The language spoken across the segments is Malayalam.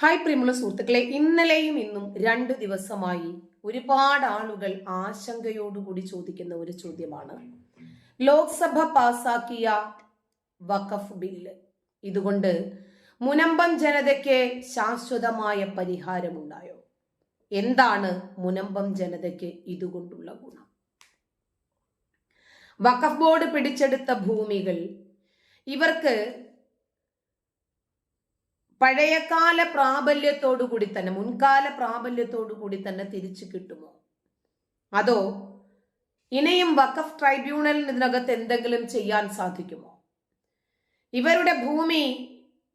ഹായ് പ്രിയമുള്ള സുഹൃത്തുക്കളെ. ഇന്നലെയും ഇന്നും രണ്ട് ദിവസമായി ഒരുപാട് ആളുകൾ ആശങ്കയോടുകൂടി ചോദിക്കുന്ന ഒരു ചോദ്യമാണ്. ലോക്സഭ പാസാക്കിയ വഖഫ് ബില്ല് ഇതുകൊണ്ട് മുനമ്പം ജനതയ്ക്ക് ശാശ്വതമായ പരിഹാരമുണ്ടായോ? എന്താണ് മുനമ്പം ജനതയ്ക്ക് ഇതുകൊണ്ടുള്ള ഗുണം? വഖഫ് ബോർഡ് പിടിച്ചെടുത്ത ഭൂമികൾ ഇവർക്ക് പഴയകാല പ്രാബല്യത്തോടു കൂടി തന്നെ മുൻകാല പ്രാബല്യത്തോടു കൂടി തന്നെ തിരിച്ചു കിട്ടുമോ? അതോ ഇനിയും വഖഫ് ട്രൈബ്യൂണലിന് ഇതിനകത്ത് എന്തെങ്കിലും ചെയ്യാൻ സാധിക്കുമോ? ഇവരുടെ ഭൂമി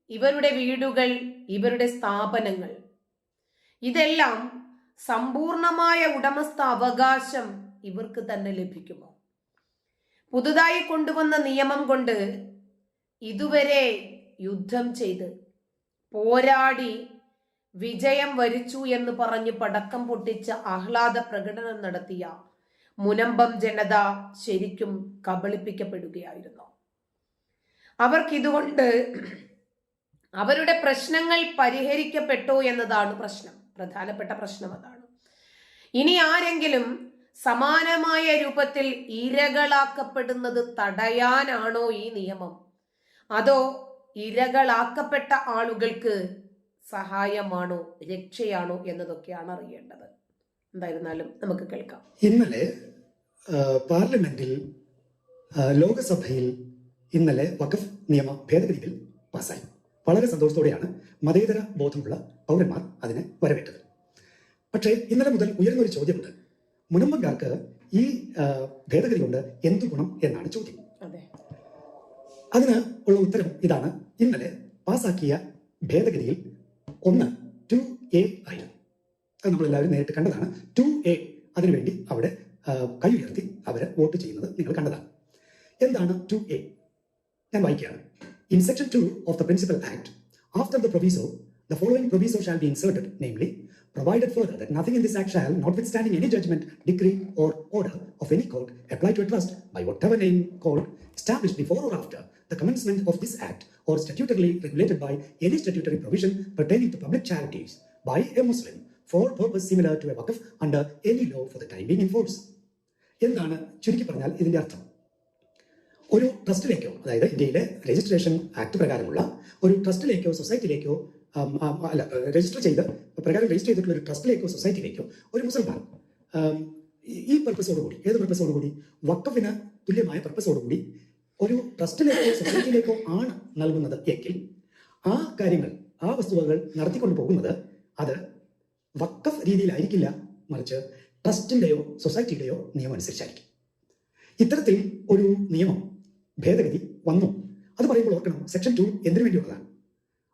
ഇവരുടെ വീടുകൾ ഇവരുടെ സ്ഥാപനങ്ങൾ ഇതെല്ലാം സമ്പൂർണമായ ഉടമസ്ഥ അവകാശം ഇവർക്ക് തന്നെ ലഭിക്കുമോ? പുതുതായി കൊണ്ടുവന്ന നിയമം കൊണ്ട് ഇതുവരെ യുദ്ധം ചെയ്ത് പോരാടി വിജയം വരിച്ചു എന്ന് പറഞ്ഞ് പടക്കം പൊട്ടിച്ച ആഹ്ലാദ പ്രകടനം നടത്തിയ മുനമ്പം ജനത ശരിക്കും കബളിപ്പിക്കപ്പെടുകയായിരുന്നു. അവർക്കിതുകൊണ്ട് അവരുടെ പ്രശ്നങ്ങൾ പരിഹരിക്കപ്പെട്ടു എന്നതാണ് പ്രശ്നം. പ്രധാനപ്പെട്ട പ്രശ്നം അതാണ്. ഇനി ആരെങ്കിലും സമാനമായ രൂപത്തിൽ ഇരകളാക്കപ്പെടുന്നത് തടയാനാണോ ഈ നിയമം? അതോ ഇരകളാക്കപ്പെട്ട ആളുകൾക്ക് സഹായമാണോ രക്ഷയാണോ എന്നതൊക്കെയാണ് അറിയേണ്ടത്. എന്തായിരുന്നാലും നമുക്ക് കേൾക്കാം. ഇന്നലെ പാർലമെന്റിൽ ലോകസഭയിൽ ഇന്നലെ വഖഫ് നിയമ ഭേദഗതി ബിൽ പാസ്സായി. വളരെ സന്തോഷത്തോടെയാണ് മതേതര ബോധമുള്ള പൗരന്മാർ അതിനെ വരവേറ്റത്. പക്ഷേ ഇന്നലെ മുതൽ ഉയർന്ന ഒരു ചോദ്യമുണ്ട്. മുനമ്പങ്കാർക്ക് ഈ ഭേദഗതി കൊണ്ട് എന്തു ഗുണം എന്നാണ് ചോദ്യം. അതെ. അതിന് ഉള്ള ഉത്തരം ഇതാണ്. ഇന്നലെ പാസാക്കിയ ഭേദഗതിയിൽ ഒന്ന് ടു എ ആയിരുന്നു. അത് നമ്മളെല്ലാവരും നേരിട്ട് കണ്ടതാണ്. ടു എ അതിനുവേണ്ടി അവിടെ കൈയുയർത്തി അവർ വോട്ട് ചെയ്യുന്നത് നിങ്ങൾ കണ്ടതാണ്. എന്താണ് ടു എ ഞാൻ വായിക്കുകയാണ്. In section two of the principal act after the proviso the following proviso shall be inserted namely provided further that nothing in this act shall, notwithstanding any judgment, decree, or order of any court apply to a trust by whatever name called, established before or after the commencement of this act, or statutorily regulated by any statutory provision pertaining to public charities by a Muslim for purpose similar to a waqf under any law for the time being in force. എന്താണ് ചുരുക്കി പറഞ്ഞാൽ ഇതിന്റെ അർത്ഥം? ഒരു ട്രസ്റ്റിലേക്കോ അതായത് ഇന്ത്യയിലെ രജിസ്ട്രേഷൻ ആക്ട് പ്രകാരമുള്ള ഒരു ട്രസ്റ്റിലേക്കോ സൊസൈറ്റിയിലേക്കോ അല്ല രജിസ്റ്റർ ചെയ്ത് പ്രകാരം രജിസ്റ്റർ ചെയ്തിട്ടുള്ള ഒരു ട്രസ്റ്റിലേക്കോ സൊസൈറ്റിയിലേക്കോ ഒരു മുസൽമാൻ ഈ പർപ്പസോടുകൂടി ഏത് പർപ്പസോടുകൂടി വക്കഫിന് തുല്യമായ പർപ്പസോടുകൂടി ഒരു ട്രസ്റ്റിലേക്കോ സൊസൈറ്റിയിലേക്കോ ആണ് നൽകുന്നത് എങ്കിൽ ആ കാര്യങ്ങൾ ആ വസ്തുവകൾ നടത്തിക്കൊണ്ട് പോകുന്നത് അത് വക്കഫ് രീതിയിലായിരിക്കില്ല മറിച്ച് ട്രസ്റ്റിന്റെയോ സൊസൈറ്റിയുടെയോ നിയമം അനുസരിച്ചായിരിക്കും. ഇത്തരത്തിൽ ഒരു നിയമം ഭേദഗതി വന്നു. അത് പറയുമ്പോൾ ഓർക്കണം സെക്ഷൻ ടു എന്തിനു വേണ്ടിയുള്ളതാണ്?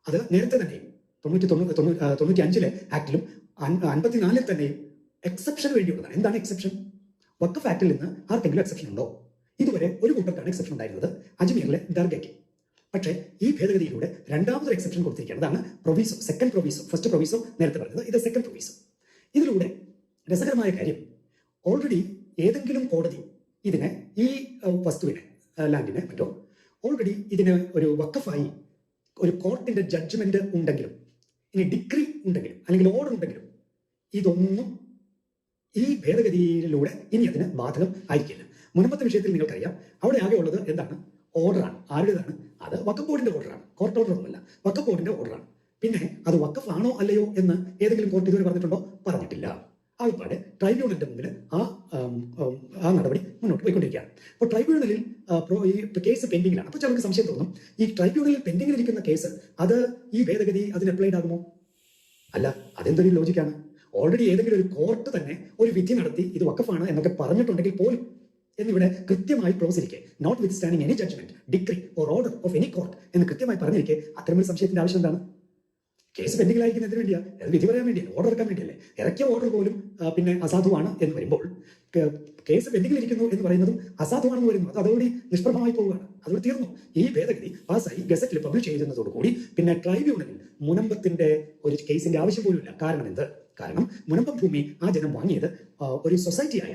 അത് നേരത്തെ തന്നെ തൊണ്ണൂറ്റി തൊണ്ണൂറ്റി തൊണ്ണൂറ്റി അഞ്ചിലെ ആക്ടിലും അൻപത്തിനാലിൽ തന്നെയും എക്സെപ്ഷന് വേണ്ടിയുള്ളതാണ്. എന്താണ് എക്സെപ്ഷൻ വക്കഫ് ആക്ടിൽ നിന്ന് ആർക്കെങ്കിലും എക്സെപ്ഷൻ ഉണ്ടോ? ഇതുവരെ ഒരു കൂട്ടർക്കാണ് എക്സെപ്ഷൻ ഉണ്ടായിരുന്നത്. അജ്മീറിലെ ദർഗയ്ക്ക്. പക്ഷേ ഈ ഭേദഗതിയിലൂടെ രണ്ടാമതൊരു എക്സെപ്ഷൻ കൊടുത്തിരിക്കുകയാണ്. അതാണ് proviso second proviso first proviso നേരത്തെ പറഞ്ഞത്. ഇത് സെക്കൻഡ് പ്രൊവീസോ ഇതിലൂടെ രസകരമായ കാര്യം ഓൾറെഡി ഏതെങ്കിലും കോടതി ഇതിനെ ഈ വസ്തുവിനെ ലാൻഡിനെ മറ്റോ ഓൾറെഡി ഇതിന് ഒരു വക്കഫായി ഒരു കോർട്ടിന്റെ ജഡ്ജ്മെന്റ് ഉണ്ടെങ്കിലും ഇനി ഡിഗ്രി ഉണ്ടെങ്കിലും അല്ലെങ്കിൽ ഓർഡർ ഉണ്ടെങ്കിലും ഇതൊന്നും ഈ ഭേദഗതിയിലൂടെ ഇനി അതിന് ബാധകം ആയിരിക്കില്ല. മുൻപത്തെ വിഷയത്തിൽ നിങ്ങൾക്കറിയാം. അവിടെ ആകെ ഉള്ളത് എന്താണ്? ഓർഡറാണ് ആരുടേതാണ്? അത് വക്കഫ് ബോർഡിന്റെ ഓർഡറാണ് കോർട്ട് ഓർഡർ ഒന്നുമല്ല. വക്കഫ് ബോർഡിന്റെ ഓർഡറാണ് പിന്നെ അത് വക്കഫ് ആണോ അല്ലയോ എന്ന് ഏതെങ്കിലും കോർട്ട് ഇതുവരെ പറഞ്ഞിട്ടുണ്ടോ? പറഞ്ഞിട്ടില്ല. അതുപോലെ ട്രൈബ്യൂണലിന്റെ മുന്നിൽ ആ ആം, നടപടി മുന്നോട്ട് പോയിക്കൊണ്ടിരിക്കുകയാണ്. അപ്പോൾ ട്രൈബ്യൂണലിൽ ഈ കേസ് പെൻഡിങ്ങിലാണ് അപ്പോൾ ചിലർക്ക് സംശയം തോന്നും ഈ ട്രൈബ്യൂണലിൽ പെൻഡിങ്ങിൽ ഇരിക്കുന്ന കേസ് അത് ഈ ഭേദഗതി അതിന് അപ്ലൈഡ് ആകുമോ? അല്ല അതെന്തൊരു ലോജിക്കാണ് ഓൾറെഡി ഏതെങ്കിലും ഒരു കോർട്ട് തന്നെ ഒരു വിധി നടത്തി ഇത് വക്കഫാണ് എന്നൊക്കെ പറഞ്ഞിട്ടുണ്ടെങ്കിൽ പോലും എന്നിവിടെ കൃത്യമായി ക്ലോസ് ഇരിക്കെ notwithstanding any judgment decree or order of any court എന്ന് കൃത്യമായി പറഞ്ഞിരിക്കെ. അത്തരമൊരു സംശയത്തിന്റെ ആവശ്യം എന്താണ്? കേസ് പെൻഡിങ്ങിലായിരിക്കുന്നതിന് വേണ്ടിയാ. അത് വിധി പറയാൻ വേണ്ടിയല്ലേ ഓർഡർ എടുക്കാൻ വേണ്ടിയല്ലേ. ഇറക്കിയ ഓർഡർ പോലും പിന്നെ അസാധുവാണ് എന്ന് വരുമ്പോൾ കേസ് പെൻഡിങ്ങിലിരിക്കുന്നു എന്ന് പറയുന്നതും അസാധുവാണെന്ന് വരുന്നു അത് അതോടെ നിഷ്പ്രഭമായി പോവുകയാണ്. അതോടെ തീർന്നു. ഈ ഭേദഗതി പാസ്സായി ഗസറ്റിൽ പബ്ലിഷ് ചെയ്യുന്നതോടുകൂടി പിന്നെ ട്രൈബ്യൂണലിൽ മുനമ്പത്തിന്റെ ഒരു കേസിന്റെ ആവശ്യം പോലുമില്ല. കാരണം എന്ത്? കാരണം മുനമ്പം ഭൂമി ആ ജനം വാങ്ങിയത് ഒരു സൊസൈറ്റിയായ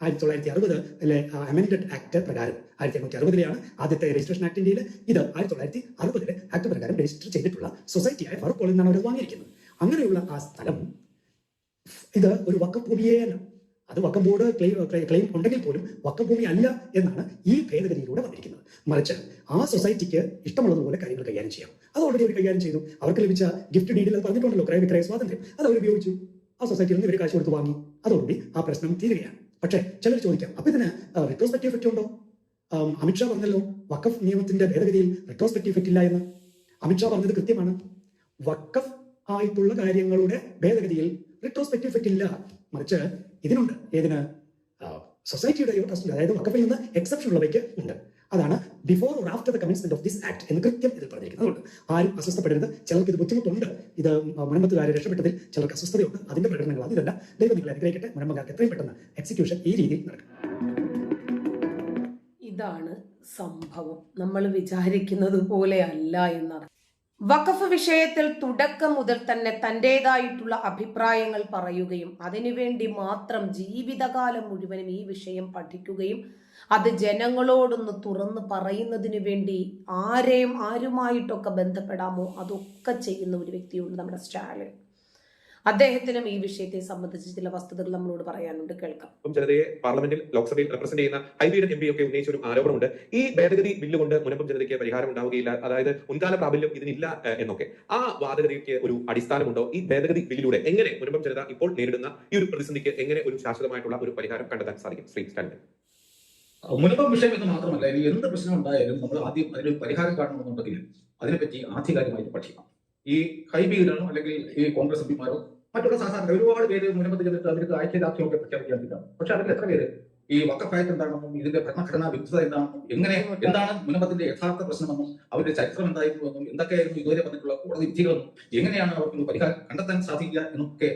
ആയിരത്തി തൊള്ളായിരത്തി അറുപത് അല്ലെ അമെൻഡഡ് ആക്ട് പ്രകാരം ആയിരത്തി എണ്ണൂറ്റി അറുപതിലെയാണ് ആദ്യത്തെ രജിസ്ട്രേഷൻ ആക്ട് ഇന്ത്യയിൽ ഇത് ആയിരത്തി തൊള്ളായിരത്തി അറുപതിലെ ആക്ട് പ്രകാരം രജിസ്റ്റർ ചെയ്തിട്ടുള്ള സൊസൈറ്റിയായ ഫറൂഖ് കോളേജിൽ നിന്നാണ് അവർ വാങ്ങിയിരിക്കുന്നത്. അങ്ങനെയുള്ള ആ സ്ഥലം ഇത് ഒരു വക്കം ഭൂമിയേ അല്ല. അത് വക്കം ബോർഡ് ക്ലെയിം ക്ലെയിം ഉണ്ടെങ്കിൽ പോലും വക്കം ഭൂമി അല്ല എന്നാണ് ഈ ഭേദഗതിയിലൂടെ വന്നിരിക്കുന്നത്. മറിച്ച് ആ സൊസൈറ്റിക്ക് ഇഷ്ടമുള്ളതുപോലെ കാര്യങ്ങൾ കൈകാര്യം ചെയ്യാം. അത് ഓൾറെഡി അവർ കൈകാര്യം ചെയ്തു. അവർക്ക് ലഭിച്ച ഗിഫ്റ്റ് ഡീഡിൽ അത് പറഞ്ഞിട്ടുണ്ടല്ലോ ക്രയ വിക്രയ സ്വാതന്ത്ര്യം. അത് അവർ ഉപയോഗിച്ചു. ആ സൊസൈറ്റിയിൽ നിന്ന് ഇവർ കാശ് കൊടുത്ത് വാങ്ങി. അതോടുകൂടി ആ പ്രശ്നം തീരുകയാണ്. പക്ഷേ ചിലർ ചോദിക്കാം അപ്പൊ ഇതിന് റിട്രോസ്പെക്റ്റീവ് എഫക്റ്റ് ഉണ്ടോ? അമിത്ഷാ പറഞ്ഞല്ലോ വക്കഫ് നിയമത്തിന്റെ ഭേദഗതിയിൽ റിട്രോസ്പെക്റ്റീവ് എഫക്റ്റ് ഇല്ല എന്ന്. അമിത്ഷാ പറഞ്ഞത് കൃത്യമാണ്. വക്കഫ് ആയിട്ടുള്ള കാര്യങ്ങളുടെ ഭേദഗതിയിൽ റിട്രോസ്പെക്റ്റീവ് എഫക്റ്റ് ഇല്ല. മറിച്ച് ഇതിനുണ്ട്. ഏതിന്? സൊസൈറ്റിയുടെയോ ട്രസ്റ്റിന്റെ അതായത് വക്കഫിൽ നിന്ന് എക്സെപ്ഷൻ ഉള്ളവയ്ക്ക് ഉണ്ട്. അതാണ് before or after the commencement of this act എന്ന് കൃത്യം ഇതിൽ പറഞ്ഞിരിക്കുന്നത് ആരും അസ്വസ്ഥപ്പെടരുത്. ചിലർക്ക് ഇത് ബുദ്ധിമുട്ടുണ്ട്. ഇത് മുനമ്പത്തുകാരെ രക്ഷപ്പെട്ടതിൽ ചിലർക്ക് അസ്വസ്ഥതയുണ്ട്. അതിന്റെ പ്രകടനങ്ങളാണ് അതിലല്ല. ദൈവം നിങ്ങളെ അനുഗ്രഹിക്കട്ടെ. മുനമ്പക്കാർക്ക് എത്രയും പെട്ടെന്ന് എക്സിക്യൂഷൻ ഈ രീതിയിൽ നടക്കും. ഇതാണ് സംഭവം. നമ്മൾ വിചാരിക്കുന്നത് പോലെയല്ല എന്നർത്ഥം വഖഫ് വിഷയത്തിൽ തുടക്കം മുതൽ തന്നെ തന്റെതായിട്ടുള്ള അഭിപ്രായങ്ങൾ പറയുകയും അതിനുവേണ്ടി മാത്രം ജീവിതകാലം മുഴുവനും ഈ വിഷയം പഠിക്കുകയും അത് ജനങ്ങളോടൊന്ന് തുറന്ന് പറയുന്നതിന് വേണ്ടി ആരെയും ആരുമായിട്ടൊക്കെ ബന്ധപ്പെടാമോ അതൊക്കെ ചെയ്യുന്ന ഒരു വ്യക്തിയുണ്ട് നമ്മുടെ സ്റ്റാലിൻ. അദ്ദേഹത്തിനും ഈ വിഷയത്തെ സംബന്ധിച്ച് ചില വസ്തുതകൾ നമ്മളോട് പറയാനുണ്ട്. കേൾക്കാം. ഇപ്പം ജനതയെ പാർലമെന്റിൽ ലോക്സഭയിൽ റെപ്രസെന്റ് ചെയ്യുന്ന ഹൈബീഡൻ എം പി ഒക്കെ ഉന്നയിച്ച ഒരു ആരോപണമുണ്ട്. ഈ ഭേദഗതി ബില്ല് കൊണ്ട് മുനമ്പം ജനതയ്ക്ക് പരിഹാരം ഉണ്ടാവുകയില്ല. അതായത് മുൻകാല പ്രാബല്യം ഇതിനില്ല എന്നൊക്കെ. ആ വാദഗതിക്ക് ഒരു അടിസ്ഥാനമുണ്ടോ? ഈ ഭേദഗതി ബില്ലിലൂടെ എങ്ങനെ മുനമ്പം ജനത ഇപ്പോൾ നേരിടുന്ന ഈ ഒരു പ്രതിസന്ധിക്ക് എങ്ങനെ ഒരു ശാശ്വതമായിട്ടുള്ള ഒരു പരിഹാരം കണ്ടെത്താൻ സാധിക്കും? ശ്രീ സ്റ്റാലിൻ മുനമ്പ വിഷയം എന്ന് മാത്രമല്ല ഇനി എന്ത് പ്രശ്നം ഉണ്ടായാലും നമ്മൾ ആദ്യം അതിനൊരു പരിഹാരം കാണണമെന്നുണ്ടെങ്കിൽ അതിനെപ്പറ്റി ആധികാരികമായിട്ട് പഠിക്കണം. ഈ ഹൈബീഡാണോ അല്ലെങ്കിൽ ഈ കോൺഗ്രസ് എം പിമാരോ മറ്റുള്ള സാധാരണ ഒരുപാട് പേര് മുൻപത്ത് ചെന്നിട്ട് അവർക്ക് ഐക്യദാർഢ്യമൊക്കെ പ്രഖ്യാപിക്കാൻ പറ്റാം പക്ഷെ അതിൽ എത്ര പേര്? ഈ വക്കഫായത്ത് എന്താണെന്നും ഇതിന്റെ ഭരണഘടനാ വിരുദ്ധത എന്താണെന്നും എങ്ങനെ എന്താണ് മുനമ്പത്തിന്റെ യഥാർത്ഥ പ്രശ്നമെന്നും അവരുടെ ചരിത്രം എന്തായിരുന്നു എന്നും എന്തൊക്കെയായിരുന്നു ഇതുവരെ വന്നിട്ടുള്ള കോടതി വിധികളെന്നും എങ്ങനെയാണ് അവർക്ക് പരിഹാരം കണ്ടെത്താൻ സാധിക്കുക എന്നൊക്കെ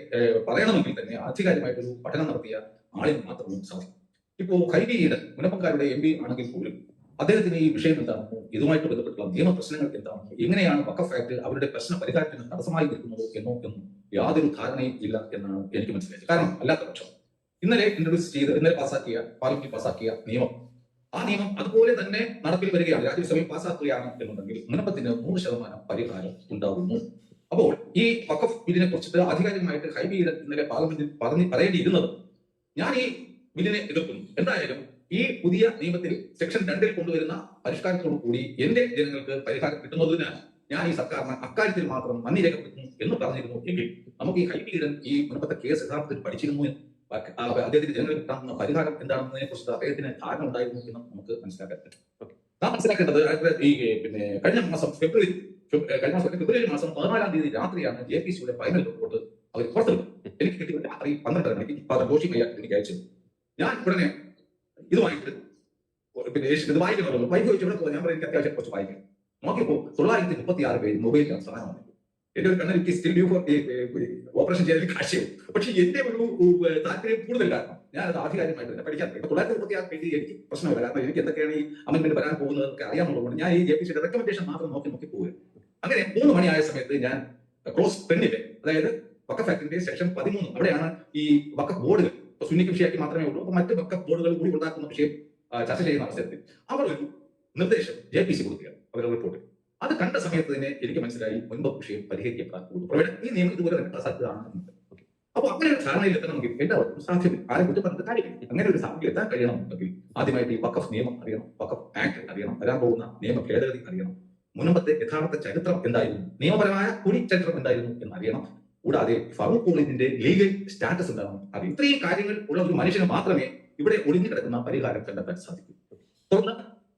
പറയണമെങ്കിൽ തന്നെ ആധികാരികമായിട്ടൊരു പഠനം നടത്തിയ ആളിന് മാത്രമേ സാധിക്കും ഇപ്പോ ഹൈബിയുടെ മുനമ്പക്കാരുടെ എം പി ആണെങ്കിൽ പോലും അദ്ദേഹത്തിന് ഈ വിഷയം എന്താണെന്നോ ഇതുമായിട്ട് ബന്ധപ്പെട്ടുള്ള നിയമ പ്രശ്നങ്ങൾ എന്താണെന്നോ എങ്ങനെയാണ് വക്കഫ് ആക്ട് അവരുടെ പ്രശ്ന പരിഹാരത്തിന് തടസ്സമായി നിൽക്കുന്നത് എന്നോ എന്നും യാതൊരു ധാരണയും ഇല്ല എന്നാണ് എനിക്ക് മനസ്സിലായത്. കാരണം അല്ലാത്ത പക്ഷം ഇന്നലെ ഇൻട്രൊഡ്യൂസ് ചെയ്ത് ഇന്നലെ പാസാക്കിയ പാർലമെന്റിൽ പാസാക്കിയ നിയമം. ആ നിയമം അതുപോലെ തന്നെ നടപ്പിൽ വരികയാണ്. രാജ്യസഭയിൽ പാസാക്കുകയാണ് എന്നുണ്ടെങ്കിൽ നിയമത്തിന് നൂറ് ശതമാനം പരിഹാരം ഉണ്ടാകുന്നു. അപ്പോൾ ഈ വക്കഫ് ബില്ലിനെ കുറിച്ചിട്ട് ആധികാരികമായിട്ട് ഹൈബിയുടെ ഇന്നലെ പാർലമെന്റിൽ പറഞ്ഞ് പറയേണ്ടിയിരുന്നത് ഞാൻ ഈ ബില്ലിനെ എതിർക്കുന്നു. എന്തായാലും ഈ പുതിയ നിയമത്തിൽ സെക്ഷൻ രണ്ടിൽ കൊണ്ടുവരുന്ന പരിഷ്കാരത്തോടു കൂടി എന്റെ ജനങ്ങൾക്ക് പരിഹാരം കിട്ടുന്നതിന് ഞാൻ ഈ സർക്കാരിന് അക്കാര്യത്തിൽ മാത്രം നന്ദി രേഖപ്പെടുത്തുന്നു എന്ന് പറഞ്ഞിരുന്നു എങ്കിൽ നമുക്ക് ഈ ഹൈബീഡൻ ഈ മുൻപത്തെ കേസ് യഥാർത്ഥത്തിൽ പഠിച്ചിരുന്നു അദ്ദേഹത്തിന് ജനങ്ങൾക്ക് കിട്ടാവുന്ന പരിഹാരം എന്താണെന്നതിനെ കുറിച്ച് അദ്ദേഹത്തിന് ധാരണ ഉണ്ടായിരുന്നു എന്ന് നമുക്ക് മനസ്സിലാക്കാൻ പറ്റും. നാം മനസ്സിലാക്കേണ്ടത് ഈ പിന്നെ കഴിഞ്ഞ മാസം ഫെബ്രുവരി കഴിഞ്ഞ മാസം ഫെബ്രുവരി മാസം പതിനാലാം തീയതി രാത്രിയാണ് ജെ പി സിയുടെ ഫൈനൽ റിപ്പോർട്ട് അവർ പുറത്തുവിട്ടത് എനിക്ക് കിട്ടിയ രാത്രി പന്ത്രണ്ടര മണിക്ക്. ഫാദർ ജോഷി മയ്യ എനിക്ക് അയച്ചത് ഞാൻ ഉടനെ ഇതുമായിട്ട് പിന്നെ യേശു ഇത് വായിക്കണമല്ലോ വൈകി ചോദിച്ചു ഇവിടെ ഞാൻ പറയും എനിക്ക് അത്യാവശ്യം കുറച്ച് വായിക്കണം നോക്കിയപ്പോ തൊള്ളായിരത്തി മുപ്പത്തി ആറ് പേര് മൊബൈൽ സാധനമാണ് എന്റെ ഒരു കണ്ണ് എനിക്ക് സ്റ്റിൽ ഡ്യൂ ഫോർ ഓപ്പറേഷൻ ചെയ്യാൻ കാശിയും പക്ഷെ എന്റെ ഒരു താല്പര്യം കൂടുതൽ കാരണം ഞാൻ അത് ആധികാരികമായിട്ട് തന്നെ പഠിക്കാൻ. തൊള്ളായിരത്തി മുപ്പത്തി ആറ് പേജ് എനിക്ക് പ്രശ്നമില്ല. കാരണം എനിക്ക് എന്തൊക്കെയാണ് ഈ അമെന്റ്മെന്റ് വരാൻ പോകുന്നതൊക്കെ അറിയാമെന്നുള്ളതുകൊണ്ട് ഞാൻ ഈ സിയുടെ റെക്കമെൻഡേഷൻ മാത്രം നോക്കി നോക്കി പോകും അങ്ങനെ മൂന്ന് മണിയായ സമയത്ത് ഞാൻ ക്ലോസ് ടെന്നിലെ അതായത് വക്കഫ് ആക്ടിന്റെ സെക്ഷൻ പതിമൂന്ന് അവിടെയാണ് ഈ വക്കഫ് ബോർഡുകൾ സുന്നിക്ക് വിഷയമാക്കി മാത്രമേ ഉള്ളൂ. അപ്പൊ മറ്റ് വക്കഫ് ബോർഡുകൾ കൂടി ഉണ്ടാക്കുന്ന വിഷയം ചർച്ച ചെയ്യുന്ന അവസരത്തിൽ അവർ ഒരു നിർദ്ദേശം ജെ പി സി കൊടുക്കുകയാണ് അവരുടെ റിപ്പോർട്ട് അത് കണ്ട സമയത്ത് തന്നെ എനിക്ക് മനസ്സിലായി മുൻപ് വിഷയം പരിഹരിക്കപ്പെടാൻ ഈ നിയമം ഇതുപോലെ തന്നെ അസാധ്യമാണ് അപ്പോൾ അപ്പൊ അങ്ങനെ ഒരു ധാരണയിൽ എത്തണമെങ്കിൽ എല്ലാവർക്കും സാധ്യത. ആരെ കുറ്റം പറഞ്ഞിട്ട് കാര്യമില്ല. അങ്ങനെ ഒരു സാധ്യത എത്താൻ കഴിയണമെന്നുണ്ടെങ്കിൽ ആദ്യമായിട്ട് ഈ വക്കഫ് നിയമം അറിയണം. വക്കഫ് ആക്ട് അറിയണം. വരാൻ പോകുന്ന നിയമ ഭേദഗതി അറിയണം. മുൻപത്തെ യഥാർത്ഥ ചരിത്രം എന്തായിരുന്നു? നിയമപരമായ കുടി ചരിത്രം എന്തായിരുന്നു എന്ന് അറിയണം കൂടാതെ ഫറൂഖ് കോളേജിന്റെ ലീഗൽ സ്റ്റാറ്റസ് എന്താണ് അത് ഇത്രയും കാര്യങ്ങൾ ഉള്ള ഒരു മനുഷ്യന് മാത്രമേ ഇവിടെ ഒളിഞ്ഞു കിടക്കുന്ന പരിഹാരം കണ്ടെത്താൻ സാധിക്കൂ. തുടർന്ന്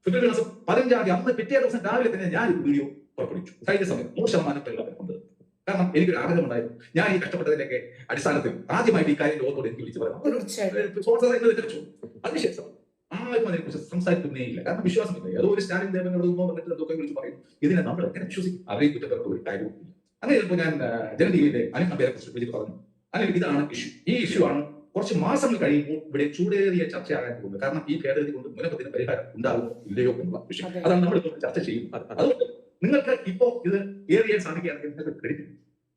ഫെബ്രുവരി മാസം പതിനഞ്ചാം തീയതി അന്ന് പിറ്റേ ദിവസം രാവിലെ തന്നെ ഞാൻ ഒരു വീഡിയോ പുറപ്പെടുവിച്ചു. കഴിഞ്ഞ സമയം നൂറ് ശതമാനം പരിഹാരം കാരണം എനിക്കൊരു ആഗ്രഹമുണ്ടായിരുന്നു ഞാൻ ഈ കഷ്ടപ്പെട്ടതിന്റെയൊക്കെ അടിസ്ഥാനത്തിൽ ആദ്യമായിട്ട് ഈ കാര്യം ലോകത്തോട് എനിക്ക് വിളിച്ചു പറയാം. അതിനുശേഷം ആരും അതിനെക്കുറിച്ച് സംസാരിക്കുന്നേ ഇല്ല കാരണം വിശ്വാസമില്ല. ഏതോ ഒരു സ്റ്റാലിൻ ദേവനോട് വന്നിട്ട് എന്തൊക്കെ വിളിച്ച് പറയും. ഇതിനെ നമ്മൾ എങ്ങനെ വിശ്വസിക്കും? അവരെ കുറ്റപ്പെടുത്തുന്ന ഒരു കാര്യവും അങ്ങനെ ചിലപ്പോൾ ഞാൻ ജന ടിവിയിലെ അനിൽ നമ്പേരെ കുറിച്ച് വിളിച്ച് പറഞ്ഞു. അനിൽ ഇതാണ് ഇഷ്യൂ. ഈ ഇഷ്യൂ ആണ് കുറച്ച് മാസങ്ങൾ കഴിയുമ്പോൾ ഇവിടെ ചൂടേറിയ ചർച്ചയാകാൻ പോകുന്നത്. കാരണം ഈ ഭേദഗതി കൊണ്ട് മുനപ്പത്തിന് പരിഹാരം ഉണ്ടാകുമോ ഇല്ലയോ എന്നുള്ള വിഷയം. അതാണ് നമ്മൾ ഇപ്പോൾ ചർച്ച ചെയ്യും അത് അതുകൊണ്ട് നിങ്ങൾക്ക് ഇപ്പോ ഇത് ഏറിയാൻ സാധിക്കുകയാണെങ്കിൽ നിങ്ങൾക്ക് ക്രെഡിറ്റ്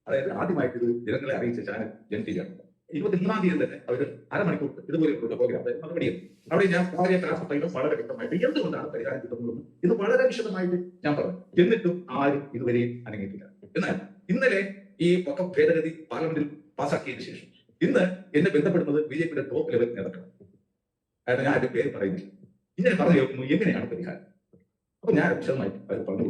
അതായത് ആദ്യമായിട്ട് ഇത് ജനങ്ങളെ അറിയിച്ച ചാനൽ ജൻ ടിവിയാണ് ഇരുപത്തിമൂന്നാം തീയതി തന്നെ അവർ അരമണിക്കൂർ ഇതുപോലെ ഒരു പ്രോഗ്രാം മറുപടി അവിടെ ഞാൻ വളരെ ക്ലാസ് വളരെ വ്യക്തമായിട്ട് എന്തുകൊണ്ടാണ് പരിഹാരം കിട്ടുന്നതെന്ന് ഇത് വളരെ വിശദമായിട്ട് ഞാൻ പറഞ്ഞു. എന്നിട്ടും ആരും ഇതുവരെയും അനങ്ങിയിട്ടില്ല. എന്നാൽ ഇന്നലെ ഈ പക്ക ഭേദഗതി പാർലമെന്റിൽ പാസാക്കിയതിനു ശേഷം ഇന്ന് എന്നെ ബന്ധപ്പെടുന്നത് ബി ജെ പിയുടെ ടോപ്പ് ലെവൽ നേതാക്കളാണ്. അതായത് ഞാൻ അതിന്റെ പേര് പറയുന്നില്ല. ഇങ്ങനെ പറഞ്ഞു കേൾക്കുന്നു എങ്ങനെയാണ് പരിഹാരം? അപ്പൊ ഞാൻ വിശദമായി പറഞ്ഞു.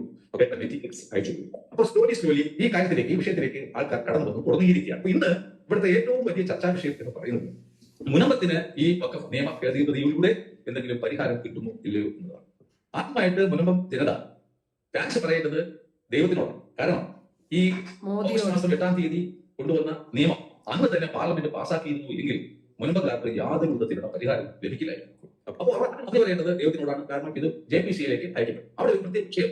അയച്ചു. അപ്പൊ സ്ലോലി സ്ലോലി ഈ കാര്യത്തിലേക്ക് ഈ വിഷയത്തിലേക്ക് ആൾക്കാർ കടന്നു വന്ന് തുടങ്ങിയിരിക്കുകയാണ് അപ്പൊ ഇന്ന് ഇവിടുത്തെ ഏറ്റവും വലിയ ചർച്ചാ വിഷയം എന്ന് പറയുന്നത് മുനമ്പത്തിന് ഈ പക്ക നിയമ ഭേദഗതിയിലൂടെ എന്തെങ്കിലും പരിഹാരം കിട്ടുമോ ഇല്ലയോ എന്നതാണ്. ആദ്യമായിട്ട് മുനമ്പം ജനത താങ്ക്സ് പറയേണ്ടത് ദൈവത്തിനോട് കാരണം ഈ ഓഗസ്റ്റ് മാസം എട്ടാം തീയതി കൊണ്ടുവന്ന നിയമം. അന്ന് തന്നെ പാർലമെന്റ് പാസ്സാക്കിയിരുന്നു എങ്കിൽ മുൻപക്കാർക്ക് യാതൊരു വിധത്തിലുള്ള പരിഹാരം ലഭിക്കില്ലായിരുന്നു. അപ്പോൾ അത് പറയേണ്ടത് ദൈവത്തിനോടാണ്. കാരണം ഇത് ജെ പി സിയിലേക്ക് അയക്കപ്പെടും അവിടെ ഒരു പ്രത്യേക വിഷയം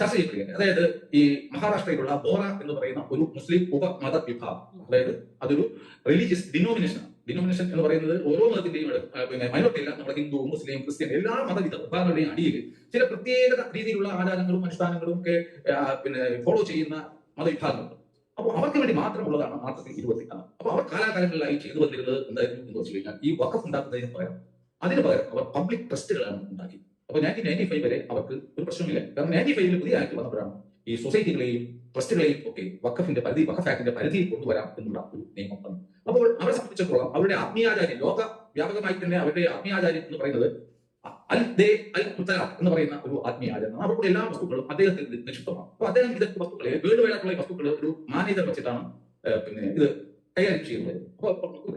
ചർച്ച ചെയ്യപ്പെടുകയാണ്. അതായത് ഈ മഹാരാഷ്ട്രയിലുള്ള ബോറ എന്ന് പറയുന്ന ഒരു മുസ്ലിം ഉപമത വിഭാഗം അതായത് അതൊരു റിലീജിയസ് ഡിനോമിനേഷൻ ഡിനോമിനേഷൻ എന്ന് പറയുന്നത് ഓരോ മതത്തിന്റെയും പിന്നെ മൈനോറിറ്റി അല്ല നമ്മുടെ ഹിന്ദു മുസ്ലിം ക്രിസ്ത്യൻ എല്ലാ മതവിധ വിഭാഗങ്ങളുടെയും അടിയിൽ ചില പ്രത്യേക രീതിയിലുള്ള ആചാരങ്ങളും അനുഷ്ഠാനങ്ങളും ഒക്കെ പിന്നെ ഫോളോ ചെയ്യുന്ന മതവിഭാഗങ്ങളുണ്ട്. അപ്പോൾ അവർക്ക് വേണ്ടി മാത്രമുള്ളതാണ് ആർട്ടിക്കിൾ ഇരുപത്തി ആറ് അപ്പോൾ അവർ കാലാകാലങ്ങളിലായി ചെയ്തു വന്നിരുന്നത് എന്തായിരുന്നു എന്ന് വെച്ച് കഴിഞ്ഞാൽ ഈ വഖഫ് ഉണ്ടാക്കുന്നതിന് പകരം അതിന് പകരം അവർ പബ്ലിക് ട്രസ്റ്റുകളാണ് ഉണ്ടാക്കി അപ്പോൾ നയന്റീൻ നയന്റി ഫൈവ് വരെ അവർക്ക് ഒരു പ്രശ്നമില്ല കാരണം നയന്റി ഫൈവിൽ പുതിയ ആക്ട് വന്നപ്പോഴാണ് ഈ സൊസൈറ്റികളെയും ട്രസ്റ്റുകളെയും ഒക്കെ വഖഫിന്റെ പരിധി വഖഫ് ആക്ടിന്റെ പരിധിയിൽ കൊണ്ടുവരാം എന്നുള്ള ഒരു നിയമം വന്നു. അപ്പോൾ അവരെ സംബന്ധിച്ചിടത്തോളം അവരുടെ ആത്മീയാചാര്യം ലോക വ്യാപകമായി തന്നെ അവരുടെ ആത്മീയാചാര്യം എന്ന് പറയുന്നത് അൽ ദേ അൽ മുത്തലാഖ് എന്ന് പറയുന്ന ഒരു ആത്മീയാചരണം. അവരുടെ എല്ലാ വസ്തുക്കളും അദ്ദേഹത്തിൽ നിക്ഷിപ്തമാണ്. അപ്പൊ അദ്ദേഹം ഇതൊക്കെ വസ്തുക്കളെ വീട് വൈഡായിട്ടുള്ള വസ്തുക്കൾ ഒരു മാനേജർ വെച്ചിട്ടാണ് പിന്നെ ഇത് കൈകാര്യം ചെയ്യുന്നത്. അപ്പൊ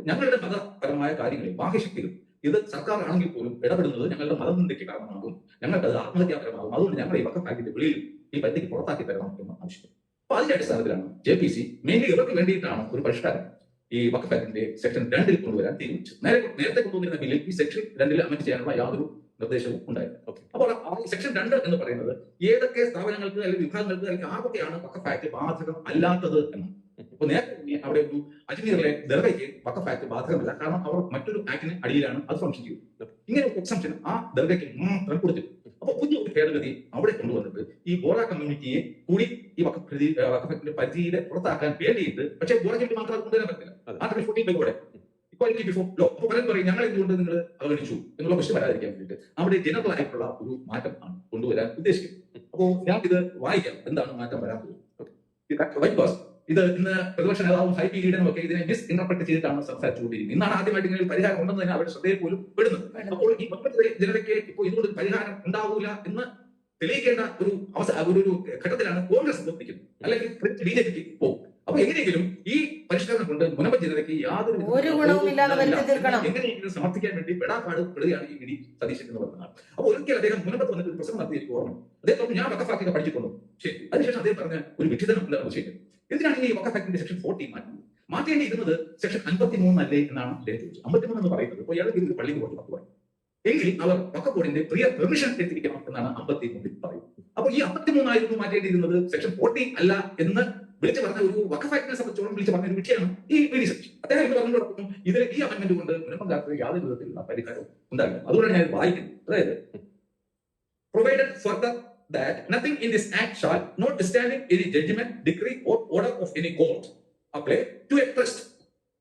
ഞങ്ങളുടെ മതപരമായ കാര്യങ്ങളിൽ ബാഹ്യശക്തികൾ ഇത് സർക്കാർ ആണെങ്കിൽ പോലും ഇടപെടുന്നത് ഞങ്ങളുടെ മതനിന്ദയ്ക്ക് കാരണമാകും. ഞങ്ങൾക്ക് അത് ആത്മഹത്യാപരമാകും. അതുകൊണ്ട് ഞങ്ങൾ ഈ വക്കം ആക്ടിന്റെ വെളിയിൽ ഈ പരിധിക്ക് പുറത്താക്കി തരണം എന്ന് ആവശ്യപ്പെട്ടു അപ്പൊ അതിന്റെ അടിസ്ഥാനത്തിലാണ് ജെ പി സി മെയിൻലി ഇവർക്ക് വേണ്ടിയിട്ടാണ് ഒരു പരിഷ്കാരം ഈ വക്കഫാക്കിന്റെ സെക്ഷൻ രണ്ടിൽ കൊണ്ടുവരാൻ തീരുമാനിച്ചത്. നേരെ നേരത്തെ കൊണ്ടുവന്നിരുന്ന ബില്ലിൽ ഈ സെക്ഷൻ രണ്ടിൽ അമെന്റ് ചെയ്യാനുള്ള യാതൊരു നിർദ്ദേശവും ഉണ്ടായിരുന്നു. അപ്പോൾ സെക്ഷൻ രണ്ട് എന്ന് പറയുന്നത് ഏതൊക്കെ സ്ഥാപനങ്ങൾക്ക് അല്ലെങ്കിൽ വിഭാഗങ്ങൾക്ക് അല്ലെങ്കിൽ ആർക്കൊക്കെയാണ് വക്കഫാക്ട് ബാധകം അല്ലാത്തത് എന്ന്. അപ്പൊ നേരത്തെ അവിടെ ഒരു അജ്മീറിലെ ദർഗയ്ക്ക് വക്കഫ് ആക്ട് ബാധകമല്ല. കാരണം അവർ മറ്റൊരു ആക്ടിന് അടിയിലാണ് അത് ഫംഗ്ഷൻ ചെയ്യുന്നത്. ഇങ്ങനെ ഒരു എക്സംഷൻ ആ ദർഗയ്ക്ക് മാത്രം കൊടുത്തു അപ്പൊ പുതിയ ഒരു ഭേദഗതി അവിടെ കൊണ്ടുവന്നിട്ട് ഈ ബോറ കമ്മ്യൂണിറ്റിയെ കൂടി ഈ വക്കഫ് വക്കഫിന്റെ വക്കഫ് പരിധിയുടെ പുറത്താക്കാൻ വേണ്ടിയിട്ട് പക്ഷേ ബോറ കമ്മിറ്റി മാത്രം അത് കൊണ്ടുവരാൻ പറ്റില്ല. അതെ. ആർട്ടിക്കൽ ബൈ കൂടെ ഇക്വാലിറ്റി ബിഫോർ ലോ അപ്പൊ പലരും പറയും ഞങ്ങൾ എന്തുകൊണ്ട് നിങ്ങൾ അവഗണിച്ചു? എന്നുള്ള പ്രശ്നം വരാതിരിക്കാൻ വേണ്ടിയിട്ട് അവിടെ ജനറൽ ആയിട്ടുള്ള ഒരു മാറ്റം ആണ് കൊണ്ടുവരാൻ ഉദ്ദേശിക്കുന്നത്. അപ്പോ ഞാൻ ഇത് വായിക്കാം. എന്താണ് മാറ്റം വരാൻ പോകുന്നത് ഇത് ഇന്ന് പ്രതിപക്ഷ നേതാവും ഹൈ ലീഡനും ഒക്കെ ഇതിനെ മിസ് ഇന്റർപ്രറ്റ് ചെയ്തിട്ടാണ് സംസാരിച്ചുകൊണ്ടിരിക്കുന്നത്. ഇന്നാണ് ആദ്യമായിട്ട് ഇങ്ങനെ പരിഹാരം ഉണ്ടെന്ന് തന്നെ അവരുടെ ശ്രദ്ധയിൽ പോലും പെടുന്നത്. അപ്പോൾ ഈ മൊത്തത്തിലെ ജനതയ്ക്ക് ഇപ്പോൾ ഇതുകൊണ്ട് പരിഹാരം ഉണ്ടാവൂല എന്ന് തെളിയിക്കേണ്ട ഒരു അവസ്ഥ ഒരു ഘട്ടത്തിലാണ് കോൺഗ്രസ് നിൽക്കുന്നത് അല്ലെങ്കിൽ ബി ജെ പിക്ക് പോകും അപ്പൊ എങ്ങനെയെങ്കിലും ഈ പരിഷ്കരണം കൊണ്ട് മുനമ്പ ജനതയ്ക്ക് യാതൊരു എങ്ങനെയെങ്കിലും സമർത്ഥിക്കാൻ വേണ്ടി പെടാപ്പാട് പെടുകയാണ് ഈ വിധി സതീശൻ എന്ന് പറയുന്നത്. അപ്പൊ ഒരിക്കൽ അദ്ദേഹം മുനമ്പത്ത് വന്നിട്ട് ഒരു പ്രശ്നം നടത്തി ഓർമ്മ അദ്ദേഹം ഞാൻ വക്കഫാക്കിയൊക്കെ പഠിച്ചിട്ടുള്ളൂ ശരി. അതിനുശേഷം അദ്ദേഹം പറഞ്ഞ ഒരു വിഡിതനമുള്ള വിഷയം എന്തിനാണ് ഈ വക്കഫ് ആക്ടിന്റെ സെക്ഷൻ ഫോർട്ടി മാറ്റുന്നത്? മാറ്റേണ്ടിയിരുന്നത് സെക്ഷൻ അമ്പത്തി മൂന്നല്ലേ എന്നാണ് അദ്ദേഹം ചോദിച്ചത്. അമ്പത്തിമൂന്ന് എന്ന് പറയുന്നത് ഇപ്പോൾ ഇയാൾ തിരിച്ച് പള്ളിക്ക് പോയി പത്ത് പറയും. എങ്കിൽ അവർ വക്കഫ് ബോർഡിന്റെ പ്രിയ പെർമിഷൻ എത്തിക്കണം എന്നാണ് അമ്പത്തി മൂന്നിൽ പറയുന്നത്. അപ്പൊ ഈ അമ്പത്തി മൂന്നായിരുന്നു മാറ്റേണ്ടിയിരുന്നത് സെക്ഷൻ ഫോർട്ടി അല്ല എന്ന് വിളിച്ചു പറഞ്ഞ ഒരു വക്കഫ് ആക്ടിനെ സംബന്ധിച്ചോളം വിളിച്ചു പറഞ്ഞ ഒരു വിഷയമാണ് ഈ വി സെക്ഷൻ അദ്ദേഹം ഇത് പറഞ്ഞതോടൊപ്പം ഇതിൽ ഈ അമെന്റ്മെന്റ് കൊണ്ട് മുനമ്പങ്കാർക്ക് യാതൊരു വിധത്തിലുള്ള പരിഹാരവും ഉണ്ടാകില്ല. അതുകൊണ്ടാണ് ഞാൻ വായിക്കുന്നത്. അതായത് provided further that nothing in this act shall, notwithstanding any judgment, decree, or order of any court, apply to a trust,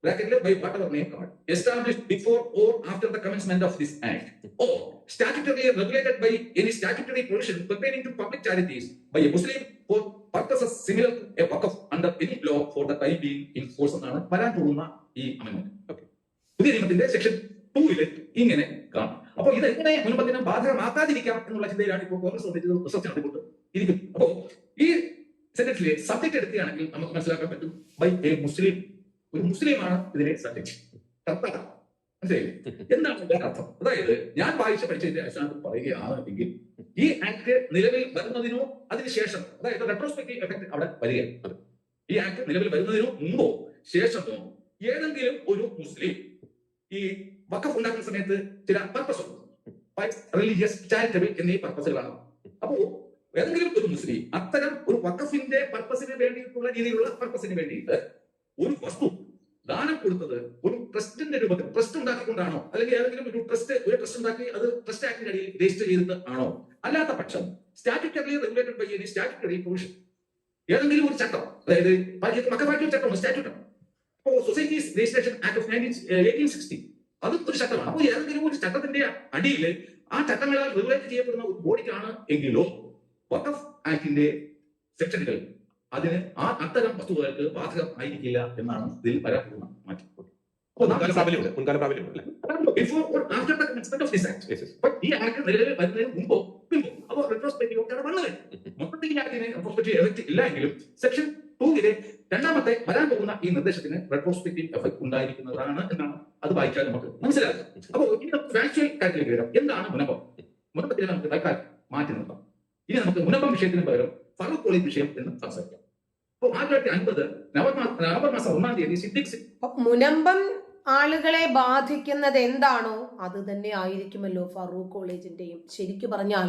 bracketed by whatever name card, established before or after the commencement of this act, or statutorily regulated by any statutory provision pertaining to public charities by a Muslim for purposes similar to a waqf under any law for the time being in force എന്നാണ് വരാൻ പോകുന്ന ഈ അമെന്റ്മെന്റ് പുതിയ നിയമത്തിന്റെ സെക്ഷൻ ടൂവിൽ ഇങ്ങനെ കാണാം അപ്പൊ ഇത് എങ്ങനെ മുൻപത്തിനെ ബാധകമാക്കാതിരിക്കാം എന്നുള്ള ചിന്തയിലാണ് ഇപ്പോൾ കോൺഗ്രസ് റിസർച്ച് നടത്തിക്കൊണ്ട് ഇരിക്കുന്നത് അപ്പോൾ ഈ സെനറ്റിലെ സബ്ജക്ട് എടുക്കുകയാണെങ്കിൽ നമുക്ക് മനസ്സിലാക്കാൻ പറ്റും ബൈ എ മുസ്ലിം ഒരു മുസ്ലിമാണ് ഇതിലെ സബ്ജക്ട് മനസ്സിലായില്ലേ? എന്താണ് ഇതിന്റെ അർത്ഥം? അതായത് ഞാൻ വായിച്ച പഠിച്ചതിന്റെ അടിസ്ഥാനത്തിൽ പറയുകയാണ് എങ്കിൽ ഈ ആക്ട് നിലവിൽ വരുന്നതിനോ അതിനുശേഷം അതായത് റെട്രോസ്പെക്റ്റീവ് എഫക്ട് അവിടെ വരികയാണ്. ഈ ആക്ട് നിലവിൽ വരുന്നതിനോ മുമ്പോ ശേഷമോ ഏതെങ്കിലും ഒരു മുസ്ലിം ഈ വക്കഫ് ഉണ്ടാക്കുന്ന സമയത്ത് ചില പർപ്പസ് റിലീജിയസ് ചാരിറ്റബിൾ എന്നീ പർപ്പസുകളാണ് അപ്പോ ഏതെങ്കിലും ഒരു മുസ്ലിം അത്തരം ഒരു വക്കഫിന്റെ പർപ്പസിന് വേണ്ടിയിട്ടുള്ള രീതിയിലുള്ള പർപ്പസിന് വേണ്ടിയിട്ട് ഒരു വസ്തു ദാനം കൊടുത്തത് ഒരു ട്രസ്റ്റിന്റെ രൂപത്തിൽ ട്രസ്റ്റ് ഉണ്ടാക്കിക്കൊണ്ടാണോ? അല്ലെങ്കിൽ ഏതെങ്കിലും ഒരു ട്രസ്റ്റ് ഒരു ട്രസ്റ്റ് ഉണ്ടാക്കി അത് ട്രസ്റ്റ് ആക്ടിന്റെ അടിയിൽ രജിസ്റ്റർ ചെയ്തിട്ട് ആണോ? അല്ലാത്ത പക്ഷം statutory regulated by any statutory provision ഏതെങ്കിലും ഒരു ചട്ടം അതായത് ഒരു ചട്ടമാണ് സ്റ്റാറ്റ്യൂട്ടാണ് അപ്പോ societies registration act of eighteen sixty അതും ഒരു ചക്രമാണ് അപ്പോൾ ഏതെങ്കിലും ഒരു ചക്രത്തിന്റെ അടിയിൽ ആ ചക്രങ്ങളാൽ റെഗുലേറ്റ് ചെയ്യപ്പെടുന്ന ഒരു ബോഡിക്കാണ് എങ്കിലോ വഖഫ് ആക്ടിന്റെ സെക്ഷനുകൾ അതിന് ആ അത്തരം വസ്തുക്കൾക്ക് ബാധകം ആയിരിക്കില്ല എന്നാണ് ഇതിൽ പരാപൂർണ മാറ്റി മൊത്തത്തിൽ ഇല്ല എങ്കിലും സെക്ഷൻ ടൂവിലെ രണ്ടാമത്തെ വരാൻ പോകുന്ന ഈ നിർദ്ദേശത്തിന് റെട്രോസ്പെക്റ്റീവ് എഫക്ട് ഉണ്ടായിരിക്കുന്നതാണ് എന്നാണ് അത് വായിച്ചാൽ നമുക്ക് മനസ്സിലാക്കാം. അപ്പോൾ ഇനി നമുക്ക് ഫാക്ച്വൽ കാര്യത്തിലേക്ക് വരാം എന്താണ് മുനമ്പം? മുനമ്പത്തിനെ നമുക്ക് തൽക്കാലം മാറ്റി നിർത്താം. ഇനി നമുക്ക് മുനമ്പം വിഷയത്തിന് പകരം ഫറൂഖ് കോളി വിഷയം എന്ന് സംസാരിക്കാം. അപ്പോൾ ആയിരത്തി തൊള്ളായിരത്തി അൻപത് നവംബർ നവംബർ മാസം ഒന്നാം തീയതി സിദ്ദിഖ് മുനമ്പം ആളുകളെ ബാധിക്കുന്നത് എന്താണോ അത് തന്നെ ആയിരിക്കുമല്ലോ ഫറൂഖ് കോളേജിന്റെയും. ശരിക്കു പറഞ്ഞാൽ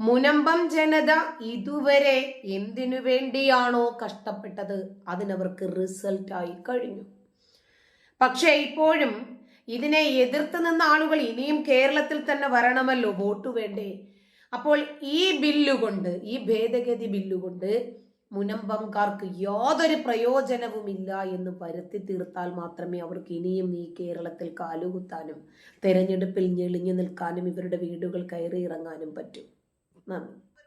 മുനമ്പം ജനത ഇതുവരെ എന്തിനു വേണ്ടിയാണോ കഷ്ടപ്പെട്ടത്? അതിനവർക്ക് റിസൾട്ടായി കഴിഞ്ഞു. പക്ഷേ ഇപ്പോഴും ഇതിനെ എതിർത്ത് നിന്ന ആളുകൾ ഇനിയും കേരളത്തിൽ തന്നെ വരണമല്ലോ വോട്ട് വേണ്ടേ? അപ്പോൾ ഈ ബില്ലുകൊണ്ട് ഈ ഭേദഗതി ബില്ലുകൊണ്ട് മുനമ്പംകാർക്ക് യാതൊരു പ്രയോജനവുമില്ല എന്ന് വരുത്തി തീർത്താൽ മാത്രമേ അവർക്ക് ഇനിയും ഈ കേരളത്തിൽ കാലുകുത്താനും തെരഞ്ഞെടുപ്പിൽ ഞെളിഞ്ഞു നിൽക്കാനും ഇവരുടെ വീടുകൾ കയറി ഇറങ്ങാനും പറ്റൂ. നന്ദി